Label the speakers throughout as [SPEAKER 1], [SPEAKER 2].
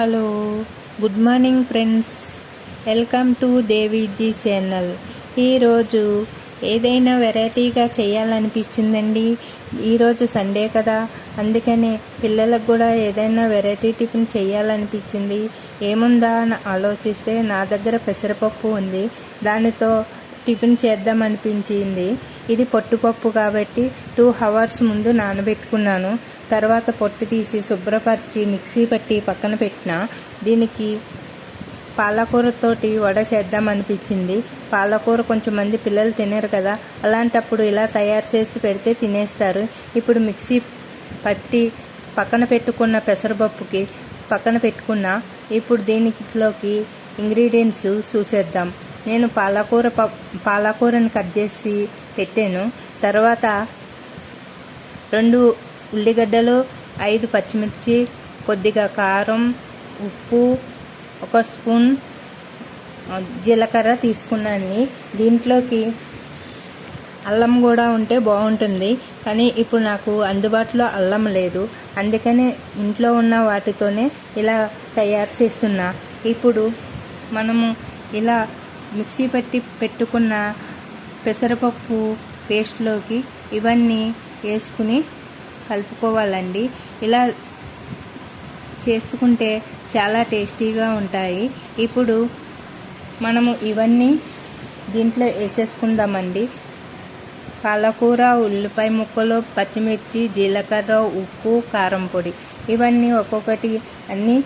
[SPEAKER 1] Hello good morning friends. Welcome to Deviji channel. ఈరోజు ఏదైనా వెరైటీగా చేయాలనిపించిందండి? ఈరోజు సండే కదా అందుకనే పిల్లలకు కూడా ఏదైనా వెరైటీ టిఫిన్ చేయాలనిపించింది. ఏముందా అని ఆలోచిస్తే నా దగ్గర పెసరపప్పు ఉంది. దానితో టిఫిన్ చేద్దామనిపించింది ఇది పొట్టుపప్పు కాబట్టి టూ అవర్స్ ముందు నానబెట్టుకున్నాను. తర్వాత పొట్టు తీసి శుభ్రపరిచి మిక్సీ పట్టి పక్కన పెట్టిన దీనికి పాలకూరతోటి వడ చేద్దాం అనిపించింది. పాలకూర కొంచెం మంది పిల్లలు తినరు కదా అలాంటప్పుడు ఇలా తయారు చేసి పెడితే తినేస్తారు. ఇప్పుడు మిక్సీ పట్టి పక్కన పెట్టుకున్న పెసరపప్పుకి పక్కన పెట్టుకున్న ఇప్పుడు దీనిలోకి ఇంగ్రీడియంట్స్ చూసేద్దాం. నేను పాలకూర ప పాలకూరని కట్ చేసి పెట్టాను. తర్వాత రెండు ఉల్లిగడ్డలు ఐదు పచ్చిమిర్చి కొద్దిగా కారం ఉప్పు ఒక స్పూన్ జీలకర్ర తీసుకున్నాను. దీంట్లోకి అల్లం కూడా ఉంటే బాగుంటుంది కానీ ఇప్పుడు నాకు అందుబాటులో అల్లం లేదు. అందుకనే ఇంట్లో ఉన్న వాటితోనే ఇలా తయారు చేస్తున్నా. ఇప్పుడు మనము ఇలా మిక్సీ పెట్టి పెట్టుకున్న పెసరపప్పు పేస్ట్లోకి ఇవన్నీ వేసుకుని కలుపుకోవాలండి. ఇలా చేసుకుంటే చాలా టేస్టీగా ఉంటాయి. ఇప్పుడు మనము ఇవన్నీ దీంట్లో వేసేసుకుందామండి. పాలకూర ఉల్లిపాయ ముక్కలు పచ్చిమిర్చి జీలకర్ర ఉప్పు కారం పొడి. ఇవన్నీ ఒక్కొక్కటి అన్నీ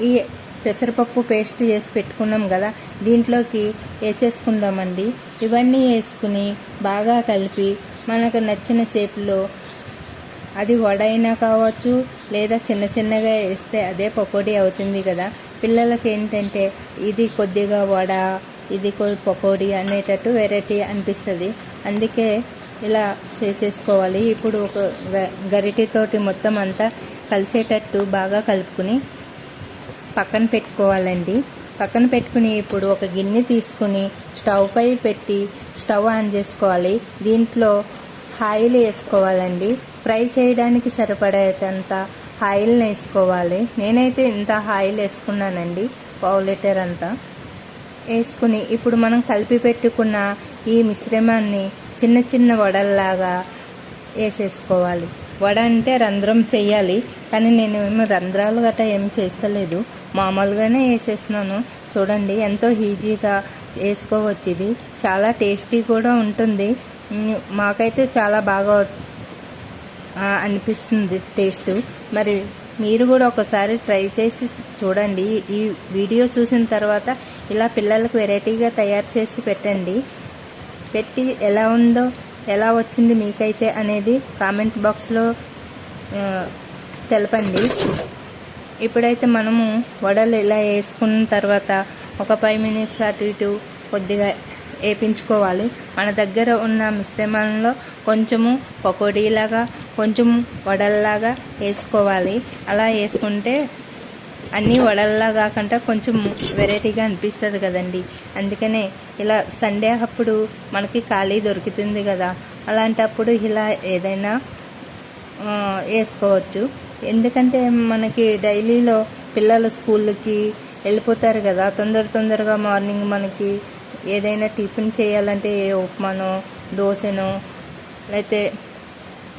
[SPEAKER 1] ఈ పెసరపప్పు పేస్ట్ చేసి పెట్టుకున్నాం కదా దీంట్లోకి వేసేసుకుందామండి. ఇవన్నీ వేసుకుని బాగా కలిపి మనకు నచ్చిన షేప్లో అది వడ అయినా కావచ్చు లేదా చిన్న చిన్నగా వేస్తే అదే పకోడీ అవుతుంది కదా. పిల్లలకి ఏంటంటే ఇది కొద్దిగా వడ ఇది పకోడీ అనేటట్టు వెరైటీ అనిపిస్తుంది. అందుకే ఇలా చేసేసుకోవాలి. ఇప్పుడు ఒక గ- గరిటెతోటి మొత్తం అంతా కలిసేటట్టు బాగా కలుపుకుని పక్కన పెట్టుకోవాలండి. పక్కన పెట్టుకుని ఇప్పుడు ఒక గిన్నె తీసుకుని స్టవ్ పై పెట్టి స్టవ్ ఆన్ చేసుకోవాలి. దీంట్లో ఆయిల్ వేసుకోవాలండి. ఫ్రై చేయడానికి సరిపడేటంత ఆయిల్ని వేసుకోవాలి. నేనైతే ఇంత ఆయిల్ వేసుకున్నానండి పావు లీటర్ అంతా. వేసుకుని ఇప్పుడు మనం కలిపి పెట్టుకున్న ఈ మిశ్రమాన్ని చిన్న చిన్న వడల్లాగా వేసేసుకోవాలి. వడ అంటే రంధ్రం చేయాలి కానీ నేను ఏమి రంధ్రాలు గట్రా ఏం చేస్తలేదు. మామూలుగానే వేసేస్తున్నాను. చూడండి ఎంతో ఈజీగా వేసుకోవచ్చు ఇది చాలా టేస్టీ కూడా ఉంటుంది. మాకైతే చాలా బాగా అనిపిస్తుంది టేస్ట్. మరి మీరు కూడా ఒకసారి ట్రై చేసి చూడండి. ఈ వీడియో చూసిన తర్వాత ఇలా పిల్లలకు వెరైటీగా తయారు చేసి పెట్టండి. పెట్టి ఎలా ఉందో ఎలా వచ్చింది మీకైతే అనేది కామెంట్ బాక్స్లో తెలపండి. ఇప్పుడైతే మనము వడలు ఇలా వేసుకున్న తర్వాత ఒక ఫైవ్ మినిట్స్ అటు ఇటు కొద్దిగా వేపించుకోవాలి. మన దగ్గర ఉన్న మిశ్రమంలో కొంచెము పకోడీలాగా కొంచెం వడల్లాగా వేసుకోవాలి. అలా వేసుకుంటే అన్నీ వడల్లా కాకుండా కొంచెం వెరైటీగా అనిపిస్తుంది కదండి. అందుకనే ఇలా సండే అప్పుడు మనకి ఖాళీ దొరుకుతుంది కదా అలాంటప్పుడు ఇలా ఏదైనా వేసుకోవచ్చు. ఎందుకంటే మనకి డైలీలో పిల్లలు స్కూళ్ళకి వెళ్ళిపోతారు కదా తొందర తొందరగా మార్నింగ్ మనకి ఏదైనా టిఫిన్ చేయాలంటే ఏ ఉప్మానో దోశనో లేకపోతే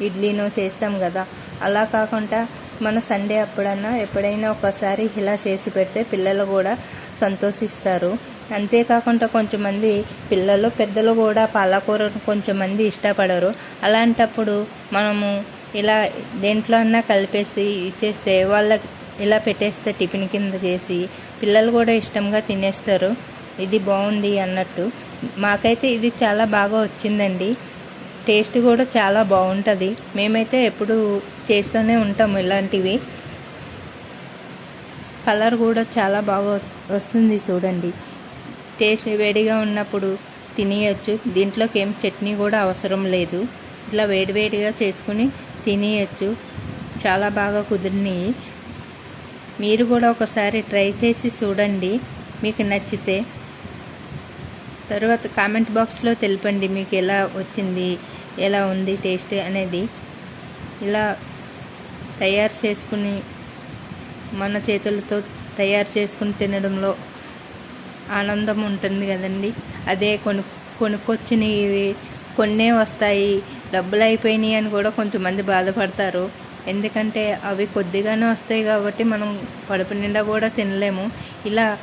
[SPEAKER 1] ఇడ్లీనో చేస్తాం కదా. అలా కాకుండా మన సండే అప్పుడన్నా ఎప్పుడైనా ఒకసారి ఇలా చేసి పెడితే పిల్లలు కూడా సంతోషిస్తారు. అంతేకాకుండా కొంచెమంది పిల్లలు పెద్దలు కూడా పాలకూరను కొంచెమంది ఇష్టపడరు. అలాంటప్పుడు మనము ఇలా దేంట్లో అన్నా కలిపేసి ఇచ్చేస్తే వాళ్ళకి ఇలా పెట్టేస్తే టిఫిన్ కింద చేసి పిల్లలు కూడా ఇష్టంగా తినేస్తారు. ఇది బాగుంది అన్నట్టు. మాకైతే ఇది చాలా బాగా వచ్చిందండి. టేస్ట్ కూడా చాలా బాగుంటుంది. మేమైతే ఎప్పుడు చేస్తూనే ఉంటాము ఇలాంటివి. కలర్ కూడా చాలా బాగా వస్తుంది చూడండి. టేస్ట్ వేడిగా ఉన్నప్పుడు తినేయచ్చు. దీంట్లోకి ఏం చట్నీ కూడా అవసరం లేదు. ఇట్లా వేడివేడిగా చేసుకుని తినేయచ్చు. చాలా బాగా కుదిరినాయి. మీరు కూడా ఒకసారి ట్రై చేసి చూడండి. మీకు నచ్చితే తర్వాత కామెంట్ బాక్స్లో తెలిపండి మీకు ఎలా వచ్చింది ఎలా ఉంది టేస్ట్ అనేది. ఇలా తయారు చేసుకుని మన చేతులతో తయారు చేసుకుని తినడంలో ఆనందం ఉంటుంది కదండి. అదే కొను కొనుక్కొచ్చినవి కొన్నే వస్తాయి డబ్బులు అయిపోయినాయి అని కూడా కొంతమంది బాధపడతారు. ఎందుకంటే అవి కొద్దిగానే వస్తాయి కాబట్టి మనం కడుపు నిండా కూడా తినలేము. ఇలా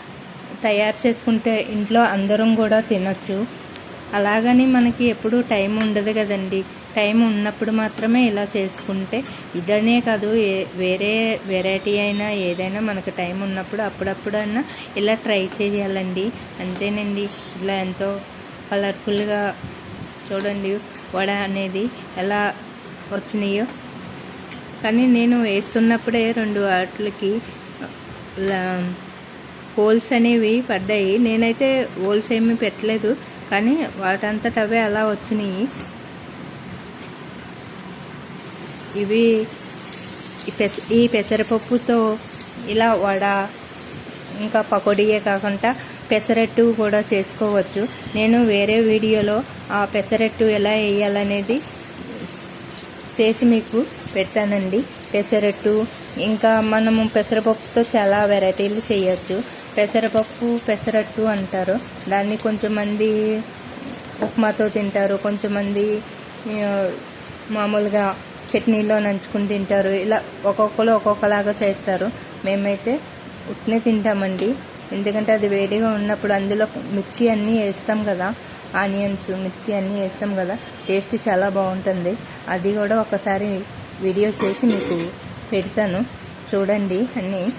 [SPEAKER 1] తయారు చేసుకుంటే ఇంట్లో అందరం కూడా తినచ్చు. అలాగని మనకి ఎప్పుడూ టైం ఉండదు కదండి. టైం ఉన్నప్పుడు మాత్రమే ఇలా చేసుకుంటే ఇదనే కాదు ఏ వేరే వెరైటీ అయినా ఏదైనా మనకు టైం ఉన్నప్పుడు అప్పుడప్పుడైనా ఇలా ట్రై చేయాలండి. అంతేనండి. ఇలా ఎంతో కలర్ఫుల్గా చూడండి వడ అనేది ఎలా వచ్చినాయో. కానీ నేను వేస్తున్నప్పుడే రెండు వాటికి హోల్స్ అనేవి పడ్డాయి. నేనైతే హోల్స్ ఏమీ పెట్టలేదు. కానీ వాటంతట అవే అలా వచ్చినాయి. ఇవి ఈ పెస ఈ పెసరపప్పుతో ఇలా వడ ఇంకా పకోడీయే కాకుండా పెసరట్టు కూడా చేసుకోవచ్చు. నేను వేరే వీడియోలో ఆ పెసరట్టు ఎలా వేయాలనేది చేసి మీకు పెడతానండి. పెసరట్టు ఇంకా మనము పెసరపప్పుతో చాలా వెరైటీలు చేయొచ్చు. పెసరపప్పు పెసరట్టు అంటారు. దాన్ని కొంచెమంది ఉప్మాతో తింటారు. కొంచెమంది మామూలుగా చట్నీలో నంచుకుని తింటారు. ఇలా ఒక్కొక్కరు ఒక్కొక్కలాగా చేస్తారు. మేమైతే ఉట్నే తింటామండి. ఎందుకంటే అది వేడిగా ఉన్నప్పుడు అందులో మిర్చి అన్నీ వేస్తాం కదా. ఆనియన్స్ మిర్చి అన్నీ వేస్తాం కదా. టేస్ట్ చాలా బాగుంటుంది. అది కూడా ఒకసారి వీడియో చేసి మీకు పెడతాను. చూడండి అన్నీ.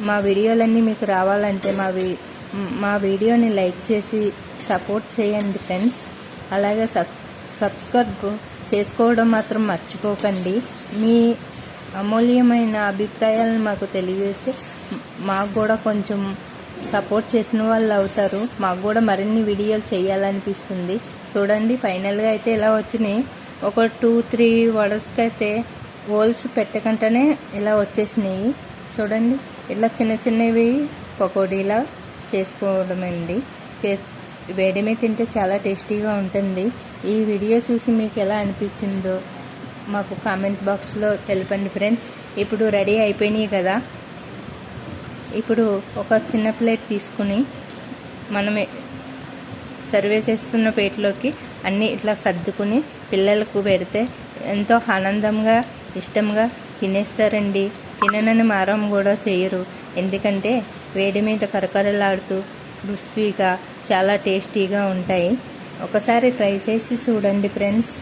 [SPEAKER 1] మా వీడియోలన్నీ మీకు రావాలంటే మా వీ మా వీడియోని లైక్ చేసి సపోర్ట్ చేయండి ఫ్రెండ్స్. అలాగే సబ్ సబ్స్క్రైబ్ చేసుకోవడం మాత్రం మర్చిపోకండి. మీ అమూల్యమైన అభిప్రాయాలను మాకు తెలియజేస్తే మాకు కూడా కొంచెం సపోర్ట్ చేసిన వాళ్ళు అవుతారు. మాకు కూడా మరిన్ని వీడియోలు చేయాలనిపిస్తుంది. చూడండి ఫైనల్గా అయితే ఇలా వచ్చినాయి. ఒక టూ త్రీ వడస్కి అయితే హోల్స్ పెట్టకుండానే ఇలా వచ్చేసినాయి. చూడండి ఇలా చిన్న చిన్నవి పకోడీలా చేసుకోవడమండి. చే వేడి మీద తింటే చాలా టేస్టీగా ఉంటుంది. ఈ వీడియో చూసి మీకు ఎలా అనిపించిందో మాకు కామెంట్ బాక్స్లో తెలపండి ఫ్రెండ్స్. ఇప్పుడు రెడీ అయిపోయినాయి కదా. ఇప్పుడు ఒక చిన్న ప్లేట్ తీసుకుని మనమే సర్వే చేస్తున్న ప్లేట్లోకి అన్నీ ఇట్లా సర్దుకుని పిల్లలకు పెడితే ఎంతో ఆనందంగా ఇష్టంగా తినేస్తారండి. తిననని మారం కూడా చేయరు. ఎందుకంటే వేడి మీద కరకరలాడుతూ క్రిస్పీగా చాలా టేస్టీగా ఉంటాయి. ఒకసారి ట్రై చేసి చూడండి ఫ్రెండ్స్.